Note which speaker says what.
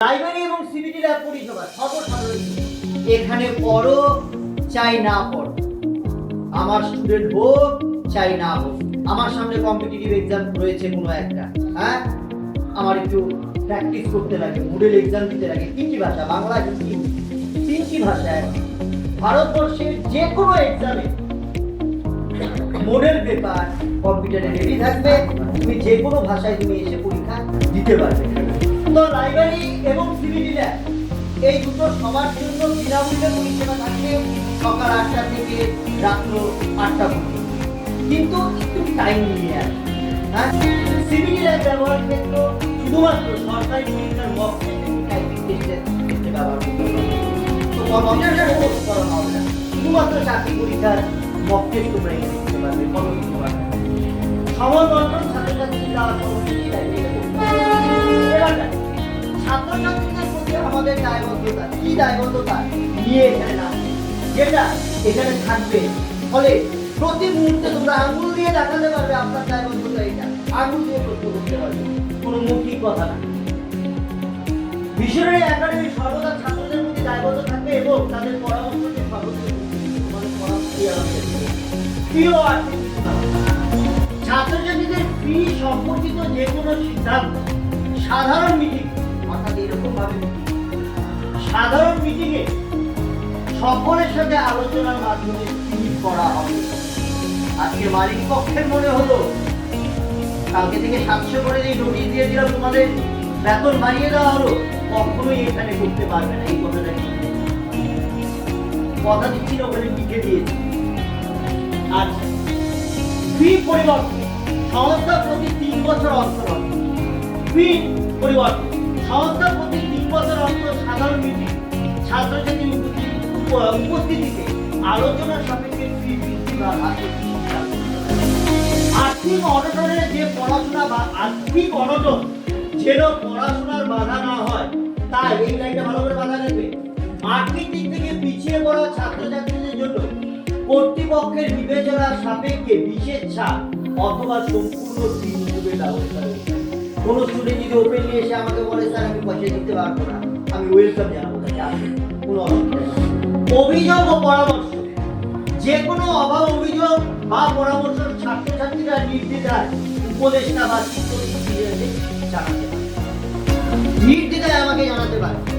Speaker 1: Library এবং CBT lab পরিষেবা সর্বসাধারণ এখানে পড়ো, চাই না পড়ো। আমার স্টুডেন্ট হোক, চাই না হোক। আমার সামনে কম্পিটিটিভ এক্সাম রয়েছে কোনো একটা হ্যাঁ? আমার একটু প্র্যাকটিস করতে লাগে মডেল এক্সাম দিতে লাগে। তিনটি ভাষা, বাংলা, হিন্দি, তিনটি ভাষায় ভারতবর্ষের যে কোনো এক্সামে মডেল পেপার কম্পিউটারে রেডি থাকবে। তুমি যে কোনো ভাষায় তুমি এসে পরীক্ষা দিতে পারবে। লাইব্রেরি এবং সিভিটি ল্যাব এই দুটো সবার জন্য বিনামূল্যে পরিষেবা থাকবে সকাল আটটা থেকে রাত্র আটটা পর্যন্ত। কিন্তু একটু টাইম নিয়ে আসবে হ্যাঁ সিভিটি ল্যাব ব্যবহার ক্ষেত্র শুধুমাত্র সরকারি পরীক্ষার মক শুধুমাত্র চাকরি পরীক্ষার মক সময় ছাত্রছাত্রী সমস্যা এবার ফলে প্রতি মুহূর্তে তোমরা আঙুল দিয়ে দেখাতে পারবে আপনার দায়বদ্ধতা এটা আঙুল দিয়ে প্রশ্ন করতে পারবে কোনো কথা না একাডেমি সর্বদা ছাত্রদের প্রতি দায়বদ্ধ থাকবে এবং তাদের পরামর্শকে ছাত্রছাত্রীদের ফি সম্পর্কিত যে কোনো সিদ্ধান্ত সাধারণ মিটিং অর্থাৎ এরকম ভাবে মিটিং সাধারণ মিটিংয়ে সকলের সাথে আলোচনার মাধ্যমে স্থির করা হবে? আজকে মালিক পক্ষের মনে হলো, কালকে থেকে সাতশো করে এই নোটিশ দিয়ে দিলাম তোমাদের, বেতন বাড়িয়ে দেওয়া হলো, কখনোই এখানে করতে পারবে না, এই কথাটা কি? কথা দিচ্ছি ওখানে লিখে দিয়েছি। আচ্ছা ফি পরিবর্তন সংস্থা প্রতি তিন বছর অন্তর ফি পরিবর্তন সংস্থা প্রতি সাধারণ মিটিং ছাত্রছাত্রী উপস্থিতিতে সাপেক্ষে ফি বৃদ্ধি বা। আর্থিক অনটনের যে পড়াশোনা বা আর্থিক অনটন, যেন পড়াশোনার বাধা না হয়, তাই এই ভালো করে বাধা দেবে আর্থিক দিক থেকে পিছিয়ে পড়া ছাত্রছাত্রীদের জন্য কর্তৃপক্ষের বিবেচনার সাপেক্ষে বিশেষ ছাড় অথবা সম্পূর্ণ মুকুবের ব্যবস্থা কোনো স্টুডেন্ট যদি ওপেন নিয়ে এসে আমাকে বলে, স্যার, আমি পয়সা দিতে পারব না। আমি ওয়েলকাম জানাব তাকে কোনো নেই। অভিযোগ ও পরামর্শ। যে কোনো অভাব অভিযোগ বা পরামর্শ ছাত্রছাত্রীরা নির্দ্বিধায় উপদেষ্টা বা শিক্ষক জানাতে পারে। নির্দ্বিধায় আমাকে জানাতে পারে।